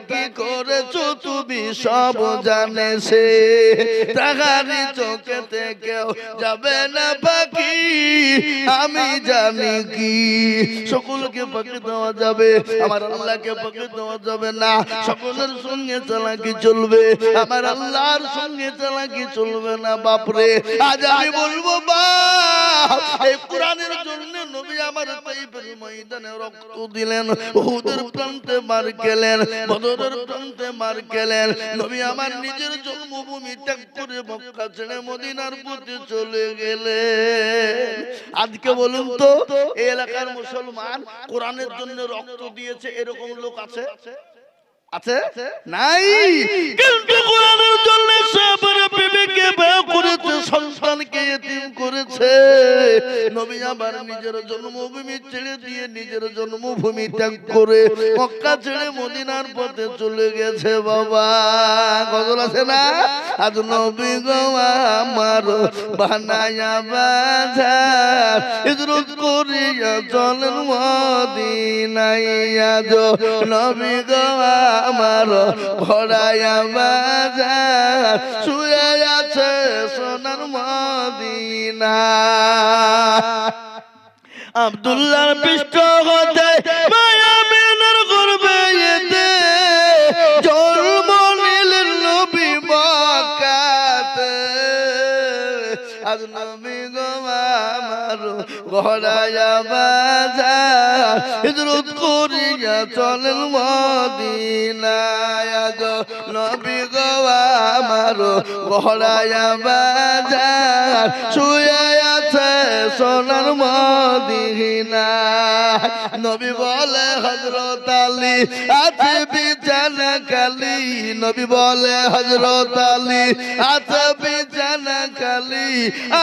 কি করেছ তুমি সব জানে সে। তাহারি চোখেতে কেউ যাবে না পাখি। আমি জানি কি। সকলকে পাখি দেওয়া যাবে। আমার আল্লাহকে পাখি দেওয়া যাবে না। সকলের সঙ্গে চালাকি চলবে। আমার আল্লাহর সঙ্গে চালাকি চলবে না, বাপরে। আজ আমি বলব, বাপ জন্য নবী আমার ময়দানে রক্ত দিলেন। উহুদের প্রান্তে মার গেলেন বদরের প্রান্তে মার গেলেন নবী আমার নিজের জন্মভূমি ত্যাগ করে মক্কা ছেড়ে মদিনার চলে গেলেন আজকে বলুন তো এই এলাকার মুসলমান কোরআনের জন্য রক্ত দিয়েছে এরকম লোক আছে? আছে? নাই। কিন্তু কোরআনের জন্য সাবর বিবিকে ব্যয় করেছে সন্তানকে এতিম করেছে। নবী আবার নিজের জন্মভূমি ছেড়ে দিয়ে নিজের জন্মভূমি ত্যাগ করে মক্কা ছেড়ে মদিনার পথে চলে গেছে বাবা। গজল আছে না? আজ নবী গো আমার বানায়া বাজার। ইদরুদ করিয়া চলেন মদিনাই আজ নবী গো আমার ভরায়া বাজার। শুয়ে আছে সোনার মদিনা। আব্দুল্লাহর পৃষ্ঠ হতে মায়া আজ নবী গো আমার ঘরায়া বাজার হিজরত করিয়া চলেন মদিনায় আজ নবী গো আমার ঘরায়া বাজার শুয়ে আছে সোনার মদিনা। নবী বলে হজরত আলী, আছে বিছানা কালি। নবী বলে হজরত আলী, আছে বিছানা কালি।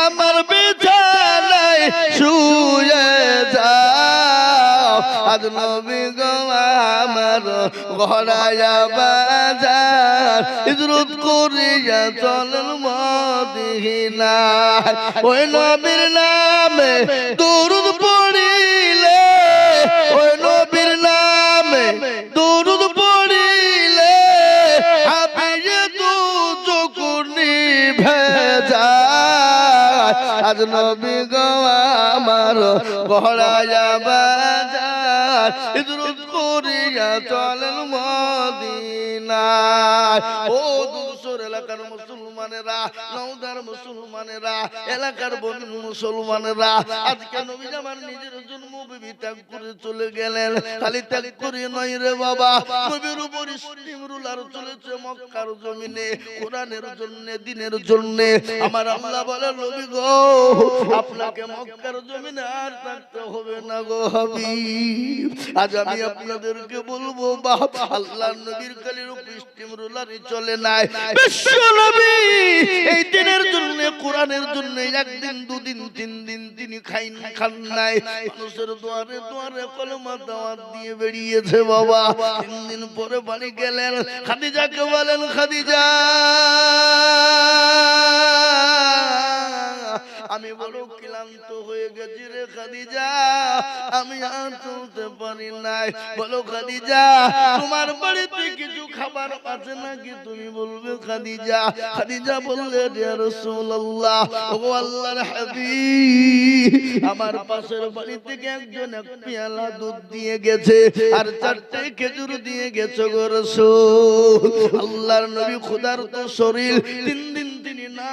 আমার বিছানায় শুয়ে যাও। আজ নবী গো আমার ঘরায়া বাজার। ইজরত করিয়া চলেন মদিনা ওই নবীর নামে দরুদ পড়িলে আজ নবী গো আমার গহরায়া বাজার ইদরুদ করিয়া চলেন মদিনা ও মুসলমানেরা নওদার মুসলমানেরা, এলাকার বন মুসলমানেরা, আজকে নবী আমার নিজের জন্মভূমি ত্যাগ করে চলে গেলেন। খালি ত্যাগ করে নয় রে বাবা, নবীর উপর স্টিম রুলার চলেছে মক্কার জমিনে, কোরআনের জন্য, দিনের জন্য। আমার আল্লাহ বলে, নবী গো, আপনাকে মক্কার জমিনে আর থাকতে হবে না গো হাবিব। আজ আমি আপনাদেরকে বলব বাপ আল্লাহ নবীর কালির উপর স্টিম রুলারই চলে নাই। বিশ্ব নবী এই দিনের জন্য কোরআনের জন্য একদিন দুদিন তিন দিন তিনি খাইন খান নাই। মানুষের দুয়ারে দুয়ারে কলমা দাওয়াত দিয়ে বেরিয়েছে বাবা। তিন দিন পরে বাড়ি গেলেন। খাদিজাকে বলেন খাদিজা! আমি বড় ক্লান্ত হয়ে গেছি রে খাদিজা। আমি আর চলতে পারি নাই। বলো খাদিজা তোমার বাড়িতে কিছু খাবার আছে নাকি তুমি বলবে খাদিজা। খাদিজা। বললে রে রাসূলুল্লাহ ও আল্লাহর হাবিব। আমার পাশের বাড়ি থেকে একজন এক পেয়ালা দুধ দিয়ে গেছে আর চারটে খেজুর দিয়ে গেছে গো রাসূল। আল্লাহর নবী খোদার তো শরীর তিন দিন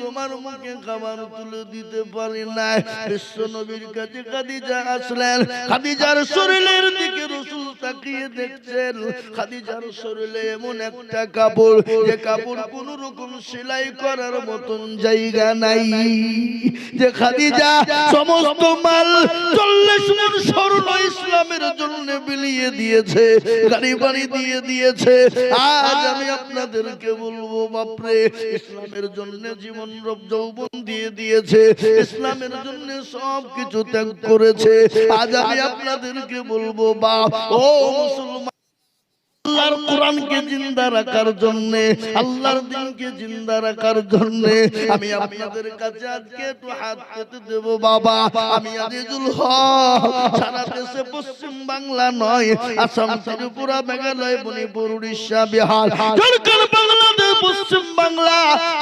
তোমার মুখে খাবার তুলে দিতে পারি বিশ্ব নবীর কাছে খাদিজা আসলেন। খাদিজার শরীরের দিকে রসুল তাকিয়ে দেখছেন। খাদিজার শরীরে এমন একটা কাপড়, যে কাপড় কোন রকম সেলাই করার মতন জায়গা নাই। যে খাদিজা সমস্ত মাল চল্লিশ মন স্বর্ণ ইসলামের জন্য বিলিয়ে দিয়েছে, গাড়ি বাড়ি দিয়ে দিয়েছে। আজ আমি আপনাদেরকে বলব, বাপরে, ইসলামের জন্য জীবন দিয়ে দিয়েছে। ইসলামের জন্য সব কিছু ত্যাগ করেছে। আজ আমি আপনাদেরকে বলব, বাপ, ও মুসলমান আল্লাহর কোরআনকে জিন্দা রাখার জন্য, আল্লাহর দিনকে জিন্দা রাখার জন্য, আমি আপনাদের কাছে আজকে একটু হাত পেতে দেব, বাবা। আমি আজিজুল হক, সারা দেশে পশ্চিম বাংলা নয়, আসাম ত্রিপুরা মেঘালয়, মণিপুর, উড়িষ্যা, বিহার। ঝাড়খণ্ড, বাংলাদেশ, পশ্চিম বাংলা।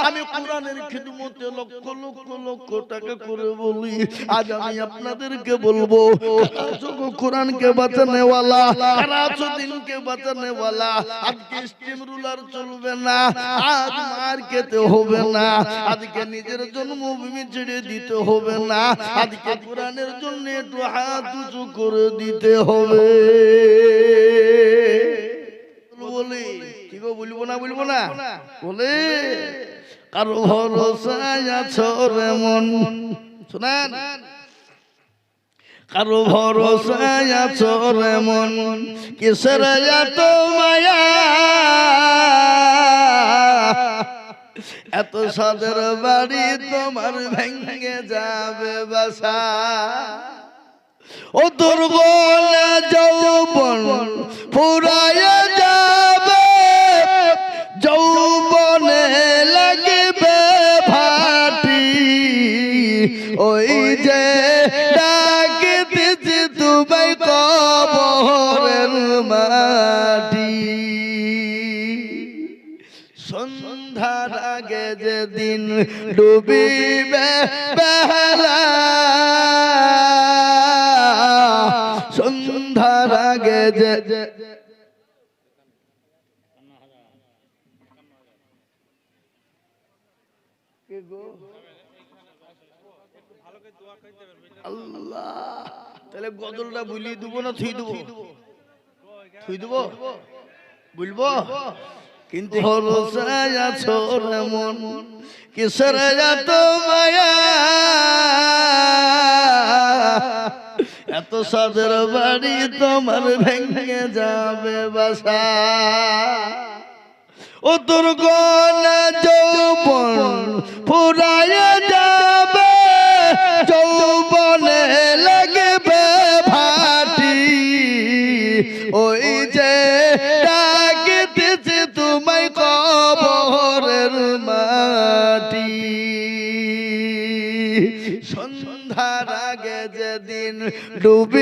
আমি কোরআনের খিদমতে লক্ষ লক্ষ লক্ষ টাকা করে বলি, আজ আমি আপনাদেরকে বলব, কারা কোরআনকে বাঁচানে ওয়ালা কারা আছো দিনকে বাঁচানে ওয়ালা আজকে স্টিম রুলার চলবে না, আজ মার হবে না, আজকে নিজের জন্মভূমি ছেড়ে দিতে হবে না, আজকে কোরআনের জন্য একটু হাত উঁচু করে দিতে হবে। বলে, কি গো, বলব না বলব না? বলে, কারও ভরসায় আছো রে মন, শোনেন। কারও ভরসায় আছো মন? কিসের এত মায়া? এত সাদের বাড়ি তোমার ভেঙে যাবে বাসা। ও দুর্বল যৌবন ফুরায় যাবে, যৌবনে যেদিন ডুবিবে সন্ধ্যার আগে যে আল্লাহ গজলটা বুলিয়ে দেবো না থুই দেবো? থুই কিন্তু ভরসায় আছো ছোর মন কিসের এত মায়া? এত সাদের বাড়ি তোমার ভেঙে যাবে বাসা। ও তোর গলা যৌবন ফুরায় Do be.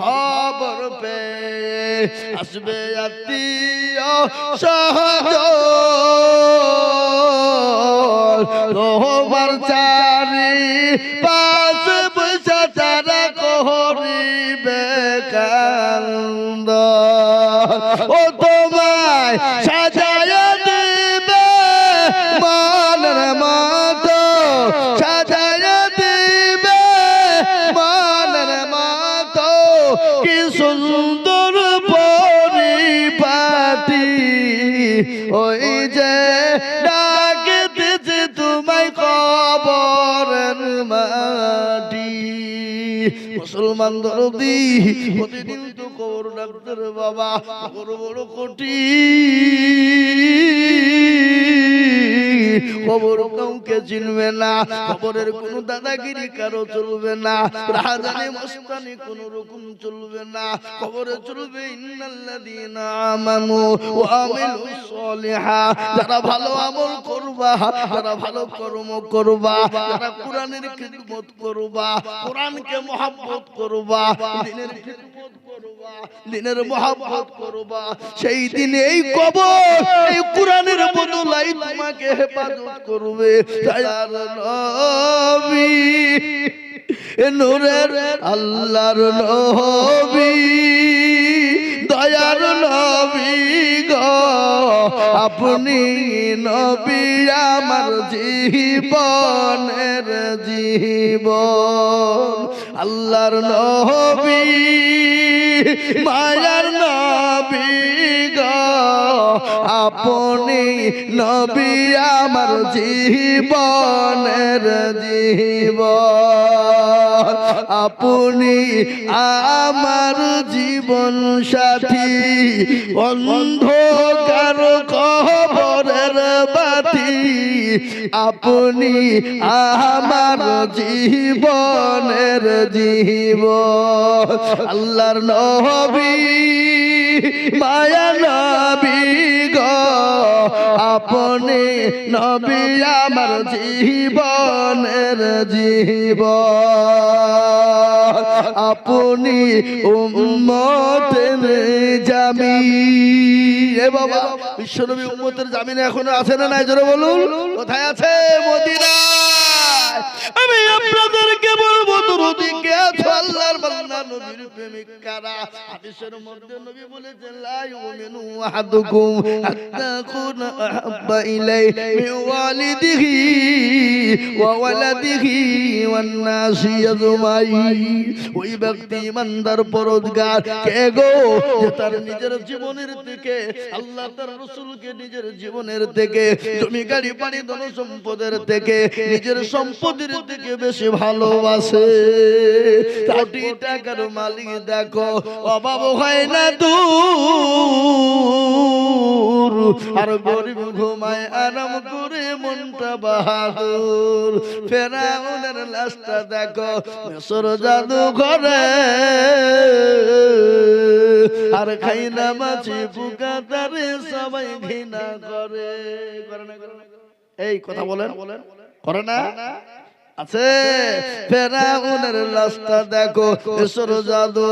খবর পে আসবে আত্মীয় সহজ। মাটি। মুসলমান দরদি প্রতিদিন তো কবর ডাক্তার বাবা বড় বড় কোটি। কবর কাউকে চিনবে না খবরের কোন দাদাগিরি কারও চলবে না রাজানি মস্তানি কোন রকম চলবে না খবরে চলবে যারা ভালো আমল করবা, যারা ভালো কর্ম করবা, যারা কোরআনের খিদমত করবা, কোরআনকে করবা, দিনের দিনের করবা, সেই দিন এই কবর, এই কোরআনের বদলাই তোমাকে হেফাজত করবে দয়ার নবী। নূরের আল্লাহর নবী। দয়ার নবী গো। আপনি নবী আমার জীবনের জীবন। আল্লাহর নবী মায়ার নবী গো। আপনি নবী আমার জীবনের জীব আপনি আমার জীবন সাথী। অন্ধকার কবরের বাতি আপনি আমার জীবনের জীবন আল্লাহর নবী মায়া নবী গো। আপনি নবী আমার জীবনের জীবন আপনি উম্মতের জামি এ বাবা, বিশ্বনবী উম্মতের জামিন এখনও আছে না নাই? জোরে বলুন, কোথায় আছে? মদিনা আমি আপনাদেরকে বলব দুরুদি কে আছো আল্লাহর বান্দা নবীর প্রেমিক কারা? হাদিসের মধ্যে নবী বলেছেন লা ইউমিনু আহাদুকুম হাত্তা কুনা আহাব্বা ইলাইহি মিন ওয়ালিদিহি ওয়া ওয়ালাদিহি ওয়ান নাসি আজমাইন ওই ব্যক্তি ইমানদার পরোজগার কে গো? যে তার নিজের জীবনের থেকে আল্লাহ তার রসুলকে নিজের জীবনের থেকে জমি গাড়ি পানি ধন সম্পদের থেকে নিজের সম্পদের থেকে বেশি ভালোবাসে। কোটি টাকার মালিক দেখো অভাব হয় না দূর। আর গরিব ঘুমায় আরাম করে মনটা বাহাদুর। ফেরাউনের লাশটা দেখো মেসর জাদু ঘরে। আর খাই না মাছি পোকা তারে সবাই ঘৃণা করে? এই কথা বলেন। করে না? আছে। ফেরাউনের লাশটা দেখো জাদু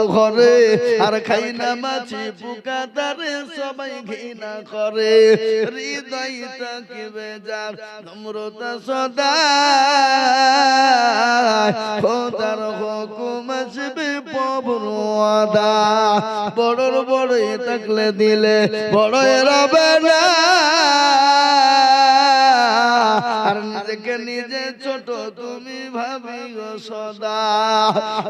আর খাই না মাছি তারে সবাই ঘৃণা করে। হৃদয় নম্রতা সদা খোদার হুকুম আসবে প্রভুর ওয়াদা। বড়র বড়ই থাকলে দিলে বড় রবে না। আর নিজেকে নিজে সদা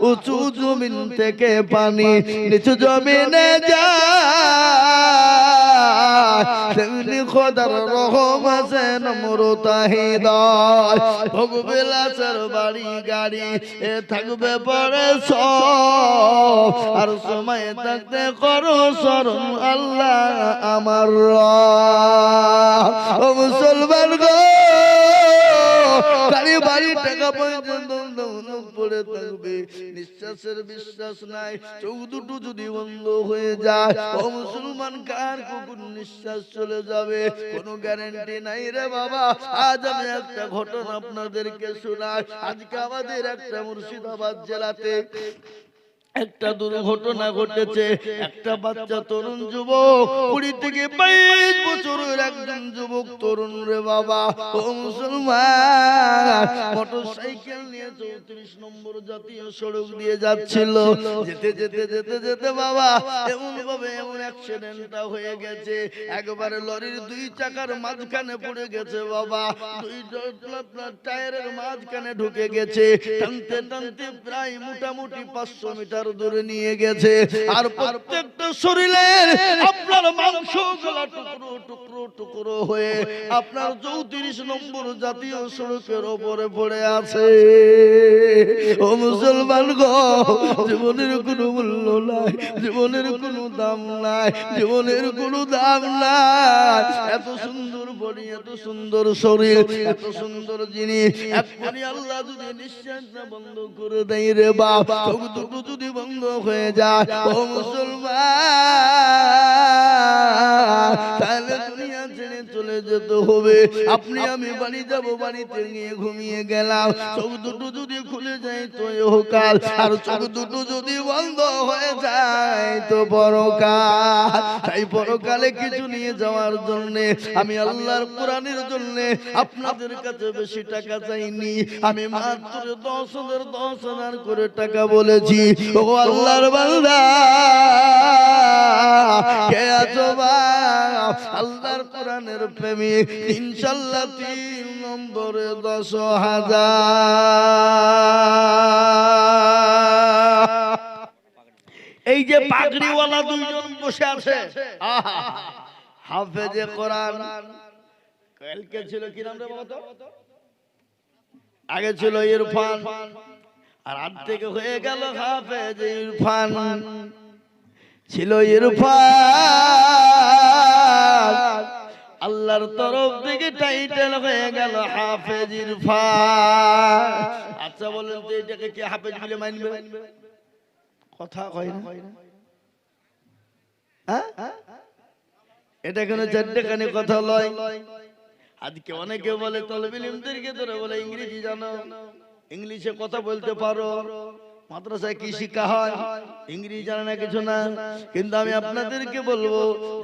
উঁচু জমিন থেকে পানি নিচু জমিনে যায়। খোদার রহম আছে নম্রতা হৃদয় ভোগবিলাসের বাড়ি গাড়ি, এ থাকবে পরে সব। আর সময় থাকতে করো স্মরণ আল্লাহ আমার। ও মুসলমান বাড়ি টাকা পয়সা পড়ে থাকবে নিঃশ্বাসের বিশ্বাস নাই। চোখ দুটো যদি বন্ধ হয়ে যায় ও মুসলমান কার কুকুর নিঃশ্বাস চলে যাবে? কোনো গ্যারেন্টি নাই রে বাবা। আজ আমি একটা ঘটনা আপনাদেরকে শোনাই। আজকে আমাদের একটা মুর্শিদাবাদ জেলাতে একটা দুর্ঘটনা ঘটেছে একটা বাচ্চা তরুণ যুবক কুড়ি থেকে বাইশ বছরের একজন যুবক তরুণ রে বাবা ও মুসলমান। মোটর সাইকেল নিয়ে চৌত্রিশ নম্বর জাতীয় সড়ক দিয়ে যাচ্ছিল। যেতে যেতে যেতে যেতে বাবা এমন ভাবে এমন অ্যাক্সিডেন্টটা হয়ে গেছে। একবারে লরির দুই চাকার মাঝখানে পড়ে গেছে বাবা। দুই টায়ারের মাঝখানে ঢুকে গেছে। টানতে টানতে প্রায় মোটামুটি পাঁচশো মিটার মিটার দূরে নিয়ে গেছে। আর প্রত্যেকটা শরীরের আপনার মাংস গলা টুকরো টুকরো টুকরো হয়ে আপনার চৌত্রিশ নম্বর জাতীয় সড়কের ওপরে পড়ে আছে। ও মুসলমান গো, জীবনের কোনো মূল্য নাই, জীবনের কোনো দাম নাই, জীবনের কোনো দাম নাই। এত সুন্দর বডি, এত সুন্দর শরীর, এত সুন্দর জিনিস। এক্ষুনি আল্লাহ যদি নিঃশ্বাস বন্ধ করে দেয় রে বাবা যদি বন্ধ হয়ে যায়। ও মুসলমান তাহলে দুনিয়া ছেড়ে চলে যেতে হবে। আপনি আমি বাড়ি যাব বাড়িতে নিয়ে ঘুমিয়ে গেলাম। চোখ দুটো যদি খুলে যায় তো কাল আর চোখ দুটো যদি বন্ধ হয়ে যায় তো পরকাল। তাই পরকালে কিছু নিয়ে যাওয়ার জন্য আমি আল্লাহর কোরআনের জন্য আপনাদের কাছে বেশি টাকা চাইনি। আমি মাত্র দশ হাজার দশ হাজার করে টাকা বলেছি। ও আল্লাহর বান্দা কে আছো? আল্লাহর কোরআনের প্রেমিক ইনশাল্লাহ তিন নম্বরে দশ হাজার। এই যে পাগড়িওয়ালা দুইজন বসে আছে। হাফেজে কোরআন। কালকে ছিল কি নাম রে বাবা তো? আগে ছিল ইরফান। আর আজ থেকে হয়ে গেল হাফেজ ইরফান। ছিল ইরফান। আল্লাহর তরফ থেকে টাইটেল হয়ে গেল হাফেজ ইরফান। আচ্ছা বলেন তো এটাকে কি হাফেজ বলে মানবে? কথা কয় না। হ্যাঁ? এটা কোনো চারটেখানি কথা লয়। আজকে অনেকে বলে তলবিলিমদেরকে ধরে বলে ইংরেজি জানো। ইংলিশে কথা বলতে পারো। মাদ্রাসায় কি শিক্ষা হয়? ইংরেজি জানে না কিছু না। কিন্তু আমি আপনাদেরকে বলব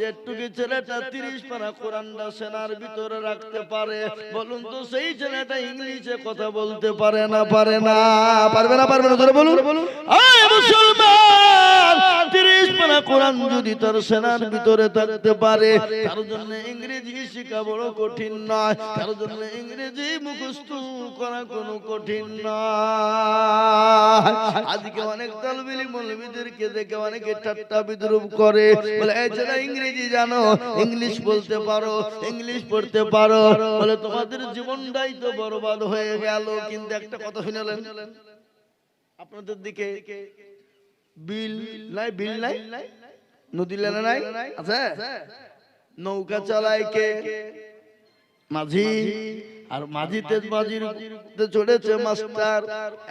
যে একটু কি ছেলেটা তিরিশ পারা কোরআনটা সেনার ভিতরে রাখতে পারে? বলুন তো সেই ছেলেটা ইংলিশে কথা বলতে পারে না পারে না। পারবে না পারবে না? ধরে বলুন। বলুন। মুসলমান! পারা কোরআন যদি তার সেনার ভিতরে থাকতে পারে, তার জন্য ইংরেজি শেখা বড় কঠিন নয়, তার জন্য ইংরেজি মুখস্থ করা কোনো কঠিন নয়। আজকে অনেক তলবিলি মৌলবীদেরকে দেখে অনেকে ঠাট্টা বিদ্রুপ করে, বলে, এই ছেলে ইংরেজি জানো, ইংলিশ বলতে পারো, ইংলিশ পড়তে পারো। বলে, তোমাদের জীবনটাই তো বরবাদ হয়ে গেল। কিন্তু একটা কথা শুনেলেন আপনাদের দিকে বিল নাই বিল নাই নদী লেনা নাই আছে নৌকা চালায় কে মাঝি আর মাঝিতে মাঝির চড়েছে মাস্টার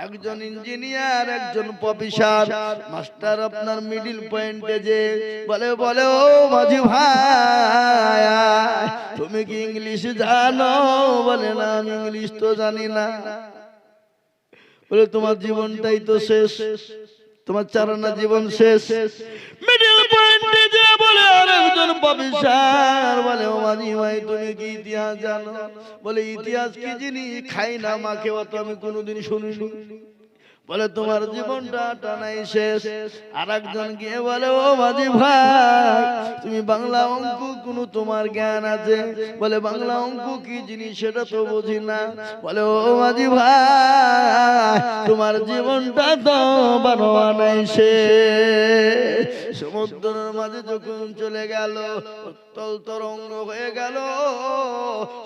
একজন ইঞ্জিনিয়ার একজন প্রফেসর মাস্টার আপনার মিডিল পয়েন্টে যে বলে বলে ও মাঝি ভাই তুমি কি ইংলিশ জানো বলে না আমি ইংলিশ তো জানি না বলে তোমার জীবনটাই তো শেষ শেষ তোমার চারানা জীবন শেষ। মিডিল পয়েন্টে যে বলে আরেকজন বলে ও মাঝি ভাই তুমি কি ইতিহাস জানো? বলে ইতিহাস কি জিনিস? খাই না মাকে অত আমি কোনোদিন শুনিনি। বলে তোমার জীবনটা টানাই শেষ। আর একজন গিয়ে বলে ও মাঝি ভাই তুমি বাংলা অঙ্ক কোনো তোমার জ্ঞান আছে? বলে বাংলা অঙ্ক কি জিনিস সেটা তো বুঝি না। বলে ও মাঝি ভাই তোমার জীবনটা তো বানোয়া নাই শেষ। সমুদ্রের মাঝে যখন চলে গেল, উত্তল তরঙ্গ হয়ে গেল।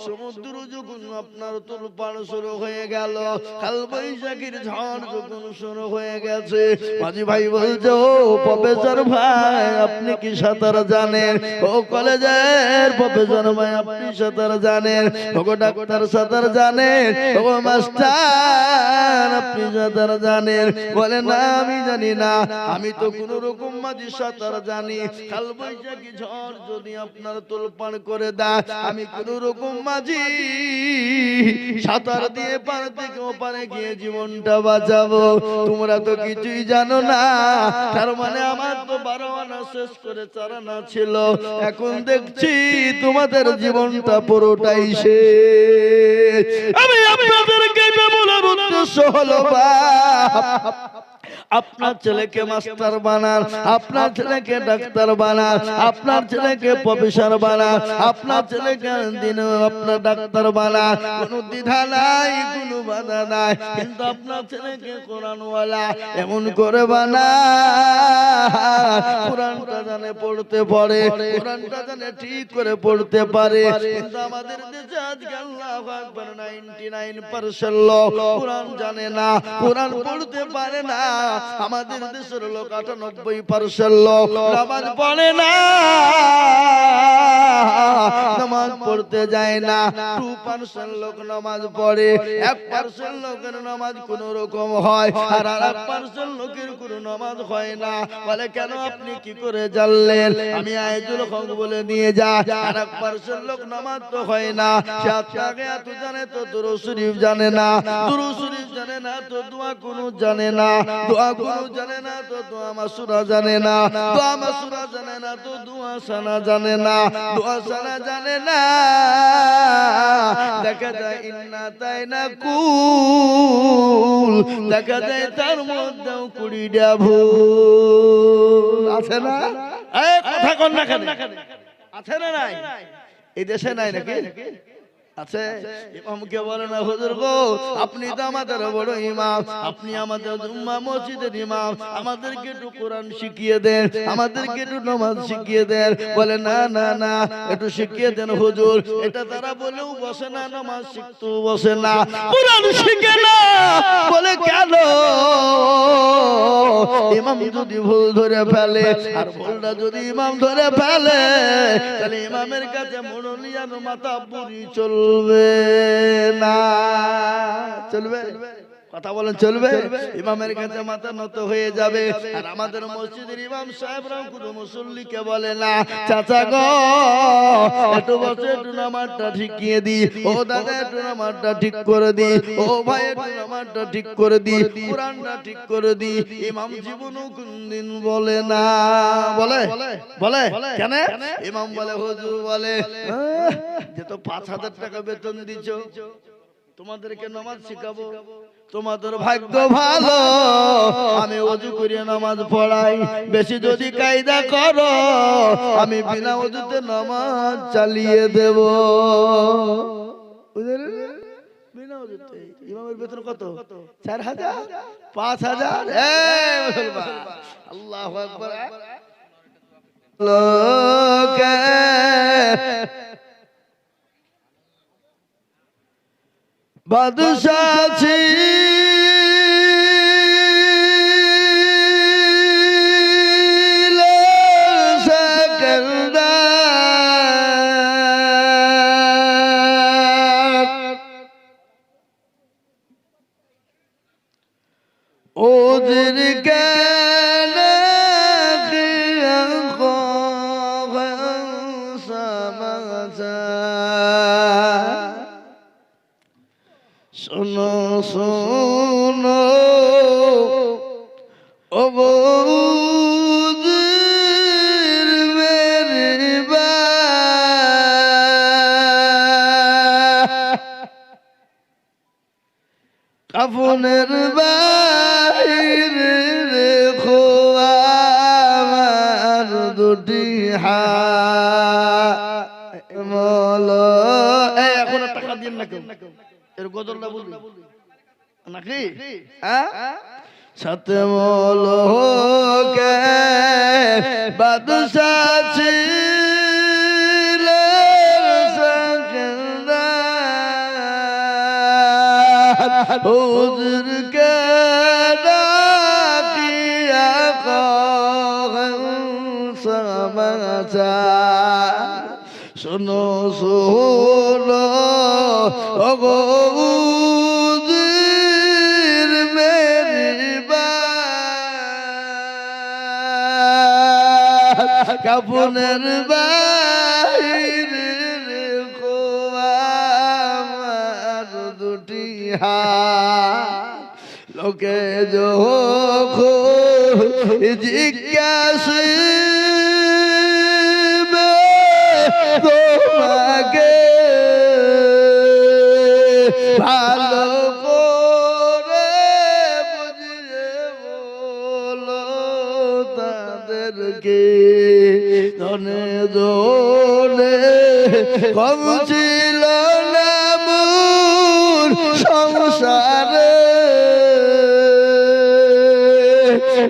সমুদ্র যখন আপনার তুলপাড় শুরু হয়ে গেল কাল বৈশাখীর ঝড় যখন শুরু হয়ে গেছে, মাঝি ভাই বলছে, ও প্রফেসর ভাই, আপনি কি সাঁতার জানেন? ও কলেজের প্রফেসর ভাই, আপনি সাঁতার জানেন? ও ডাক্তার সাঁতার জানেন? ও মাস্টার, আপনি সাঁতার জানেন? বলে, না, আমি জানি না। আমি তো কোন রকম মাঝি সাঁতার জানি। কাল বৈশাখী ঝড় যদি আপনার তোলপান করে দেয় আমি কোন রকম মাঝি সাঁতার দিয়ে পার থেকে ওপারে গিয়ে জীবনটা বাঁচাবো। তোমরা তো কিছুই জানো না। তার মানে আমার তো বারো আনা শেষ করে চারানা ছিল। এখন দেখছি তোমাদের জীবনটা পুরোটাই শেষ। আমি আপনাদেরকে বলার উদ্দেশ্য হলো বাপ আপনার ছেলেকে মাস্টার বানান আপনার ছেলেকে ডাক্তার বানান আপনার ছেলেকে প্রফেসর বানান আপনার ছেলেকে দিন আপনার ডাক্তার বানান কোনো দ্বিধা নাই কোনো বাধা নাই কিন্তু আপনার ছেলেকে কোরআনওয়ালা এমন করে বানা কোরআনটা জানে পড়তে পারে কোরআনটা জানে ঠিক করে পড়তে পারে। কিন্তু আমাদের দেশে আজকে আল্লাহু আকবার 99% লোক কোরআন জানে না কোরআন পড়তে পারে না। আমাদের দেশের লোক 98% লোক নামাজ পড়ে না। পড়তে যায় না। 2% লোক নামাজ পড়ে 1% লোকের নামাজ কোন রকম হয়, আর আর 1% লোকের কোনো নামাজ হয় না। বলে, কেন আপনি কি করে জানলেন? আমি আয়াতুল হক বলে নিয়ে যা। আর 1% লোক নামাজ তো হয় না। সে আপনাকে এত জানে তো দুরূদ শরীফ জানে না। দুরূদ শরীফ জানে না তো দোয়া কোনো জানে না। দোয়া কোনো জানে না তো দোয়া মাসুরা জানে না। দোয়া মাসুরা জানে না তো দোয়া সানা জানে না। দোয়া সানা জানে না। দেখা যায় ইন্না তাই না কুল। দেখা যায় তার মধ্যেও কুড়িটা ভুল। আছে না? কথা কন না আছে না নাই? এই দেশে নাই নাকি? আছে। ইমামকে বলে না হুজুর গো আপনি তো আমাদের বড় ইমাম। আপনি আমাদের জুম্মা মসজিদের ইমাম। আমাদেরকে একটু কোরআন শিখিয়ে দেন। আমাদেরকে একটু নামাজ শিখিয়ে দেন। বলে না না না একটু শিখিয়ে দেন হুজুর। এটা তারা বলেও বসে না নামাজ শিখতেও বসে না। কোরআন শিখে না। বলে কেন? ইমাম যদি ভুল ধরে ফেলে আর ভুলটা যদি ইমাম ধরে ফেলে তাহলে ইমামের কাছে মনোলিয়ান মাথা বুড়ি চলবে। না চলবে কথা বলেন চলবে? ইমামের কাছে মাথা নত হয়ে যাবে। আর আমাদের মসজিদের ইমাম সাহেবরাও কোনো মুসল্লিকে বলে না চাচা গো একটু বসে একটু নামাজটা ঠিকিয়ে দি ও দাদা একটু নামাজটা ঠিক করে দি ও ভাই একটু নামাজটা ঠিক করে দি কোরআনটা ঠিক করে দি ইমাম জীবনও কোনদিন বলে না। বলে? বলে? কেন? ইমাম বলে হুজুর বলে। আহ, যে তো পাঁচ হাজার টাকা বেতন দিছ তোমাদেরকে নামাজ শিখাবো। তোমাদের ভাগ্য ভালো আমি অজু করে নামাজ পড়াই। বেশি যদি কায়দা করো আমি বিনা অজুতে নামাজ চালিয়ে দেব। বুঝলে? বিনা অজুতে। ইমামের বেতন কত? চার হাজার? পাঁচ হাজার? আল্লাহু লোকে বাদশাহ ছিল। কাফনের বাইরে রেখো আমার দুটি হাত মল এখন টাকা দিন না বলবি নাকি? সাথে মল ছিল হুজুর কে ডাকিয়া কখন সমাচার শোনো অগৌদির মেরি কাপুনের বাইরে ইহা লোকে জিজ্ঞাস তোমাকে ভালো করে বুঝিয়ে বলো তাদেরকে ধনে দোলে কমছে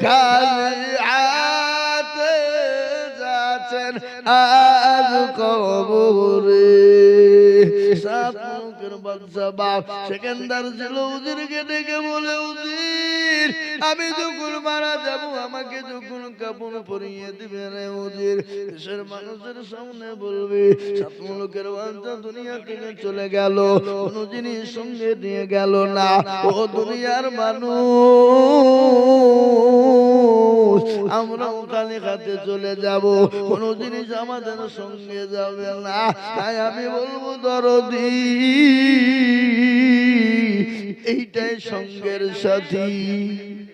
খালি হাতে যাচ্ছেন আজ কবরে। সাত আমি যখন মারা যাব, আমাকে যখন কাপড় পরিয়ে দিবে রে দেশের মানুষের সামনে বলবে, সাত মুলুকের বাদশা দুনিয়া থেকে চলে গেল। কোন জিনিস সঙ্গে নিয়ে গেল না। ও দুনিয়ার মানুষ আমরাও খালি খাতে চলে যাব। কোন জিনিস আমাদের সঙ্গে যাবে না। তাই আমি বলব, দরদি এইটাই সঙ্গের সাথী।